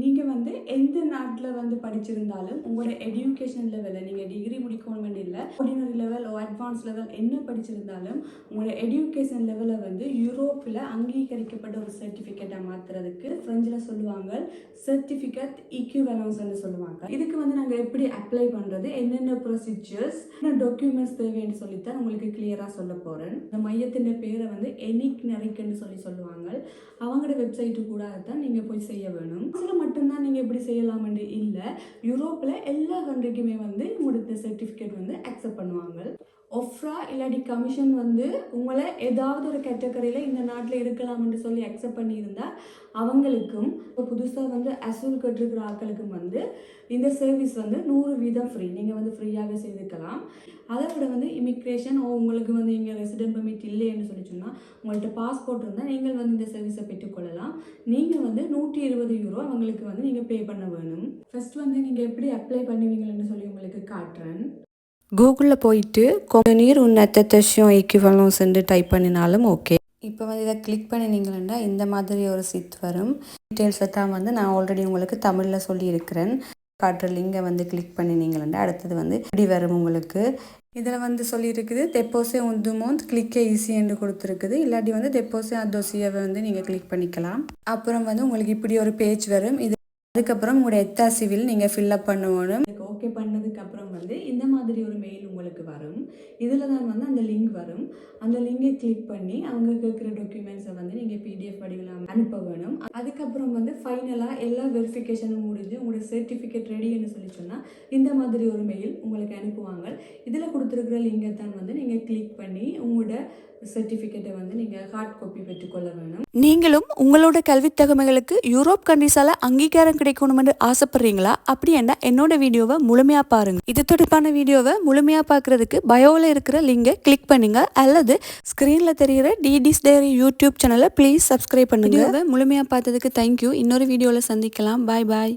நீங்கள் வந்து எந்த நாட்டில் வந்து படிச்சிருந்தாலும் உங்களோட எடியூகேஷன் லெவலில் நீங்கள் டிகிரி முடிக்கணும் இல்லை ordinary level O advance level என்ன படிச்சிருந்தாலும் உங்களோட எடியூகேஷன் லெவலை வந்து யூரோப்பில் அங்கீகரிக்கப்பட்ட ஒரு சர்டிஃபிகேட்டாக மாற்றுறதுக்கு ஃப்ரெஞ்சில் சொல்லுவாங்க சர்டிஃபிகேட் இக்யூவலன்ஸ்னு சொல்லுவாங்க. இதுக்கு வந்து நாங்கள் எப்படி அப்ளை பண்ணுறது என்னென்ன ப்ரொசீஜர்ஸ் என்ன டாக்குமெண்ட்ஸ் தேவைன்னு சொல்லித்தான் உங்களுக்கு கிளியராக சொல்ல போகிறேன் இந்த மையத்தின் பேரை வந்து எனிக் நெறிக்குன்னு சொல்லி சொல்லுவாங்க. அவங்களோட வெப்சைட்டு கூட தான் நீங்கள் போய் செய்ய வேணும். சில மட்டும்தான் நீங்கள் இப்படி செய்யலாம்னு இல்லை. யூரோப்பில் எல்லா கண்ட்ரிக்குமே வந்து உங்களோட சர்டிஃபிகேட் வந்து அக்செப்ட் பண்ணுவாங்க. ஒஃப்ரா இல்லாட்டி கமிஷன் வந்து உங்களை ஏதாவது ஒரு கேட்டகரியில் இந்த நாட்டில் இருக்கலாம்னு சொல்லி அக்செப்ட் பண்ணியிருந்தா அவங்களுக்கும் இப்போ புதுசாக வந்து அசூல் கட்டிருக்கிற ஆட்களுக்கும் வந்து இந்த சர்வீஸ் வந்து நூறு வீதம் ஃப்ரீ நீங்கள் வந்து ஃப்ரீயாகவே செய்துக்கலாம். அதை விட வந்து இமிக்ரேஷன் ஓ உங்களுக்கு வந்து இங்கே ரெசிடென்ட் பர்மிட் இல்லைன்னு சொல்லி சொன்னால் உங்கள்கிட்ட பாஸ்போர்ட் இருந்தால் நீங்கள் வந்து இந்த சர்வீஸை பெற்றுக்கொள்ளலாம். நீங்கள் வந்து நூற்றி இருபது யூரோ அவங்களுக்கு வந்து நீங்கள் பே பண்ண வேணும். ஃபஸ்ட் வந்து நீங்கள் எப்படி அப்ளை பண்ணுவீங்கன்னு சொல்லி உங்களுக்கு காட்டுறேன். கூகுளில் போயிட்டு கொமனீர் உன் அத்தஷம் ஈக்குவலன்ஸ்ன்னு டைப் பண்ணினாலும் ஓகே இப்போ வந்து இதை கிளிக் பண்ணினீங்கன்னா இந்த மாதிரி ஒரு சித் வரும். டீட்டெயில்ஸை தான் வந்து நான் ஆல்ரெடி உங்களுக்கு தமிழில் சொல்லியிருக்கிறேன். காட்டுற லிங்கை வந்து கிளிக் பண்ணினீங்களா அடுத்தது வந்து இப்படி வரும் உங்களுக்கு. இதில் வந்து சொல்லியிருக்குது தெப்போசே உந்துமோந்த் கிளிக்கே ஈஸி என்று கொடுத்துருக்குது. இல்லாட்டி வந்து தெப்போசே அதோசியாவை வந்து நீங்கள் கிளிக் பண்ணிக்கலாம். அப்புறம் வந்து உங்களுக்கு இப்படி ஒரு பேஜ் வரும். இது அதுக்கப்புறம் உங்களோட எத்தா சிவில் நீங்கள் ஃபில்லப் பண்ணுவோம் ஓகே பண்ணி அப்புறம் வந்து இந்த மாதிரி ஒரு மெயில் உங்களுக்கு வரும். இதில் தான் வந்து அந்த லிங்க் வரும். அந்த லிங்கை கிளிக் பண்ணி அவங்க கேட்குற டாக்குமெண்ட்ஸை வந்து நீங்கள் பிடிஎஃப் வடிவில் அனுப்ப வேணும். அதுக்கப்புறம் வந்து ஃபைனலாக எல்லா வெரிஃபிகேஷனும் முடிஞ்சு உங்களோட சர்டிஃபிகேட் ரெடின்னு சொல்லி சொன்னால் இந்த மாதிரி ஒரு மெயில் உங்களுக்கு அனுப்புவாங்க. இதில் கொடுத்துருக்குற லிங்கை தான் வந்து நீங்கள் கிளிக் பண்ணி உங்களோட சர்டிஃபிகேட்டை வந்து நீங்கள் ஹார்ட் காப்பி பெற்றுக்கொள்ள வேணும். நீங்களும் உங்களோட கல்வி தகமைகளுக்கு யூரோப் கண்ட்ரிஸால அங்கீகாரம் கிடைக்கணும்னு ஆசைப்படுறீங்களா? அப்படி என்ன என்னோட வீடியோவை முழுமையாக பாருங்க. இது தொடர்பான வீடியோவை முழுமையாக பார்க்கறதுக்கு பயோவில் இருக்கிற லிங்கை கிளிக் பண்ணுங்கள் அல்லது ஸ்க்ரீனில் தெரிகிற டிடிஸ் டேரி யூடியூப் சேனலை ப்ளீஸ் சப்ஸ்கிரைப் பண்ணுங்க. முழுமையாக பார்த்ததுக்கு தேங்க்யூ இன்னொரு வீடியோவில் சந்திக்கலாம். பாய் பாய்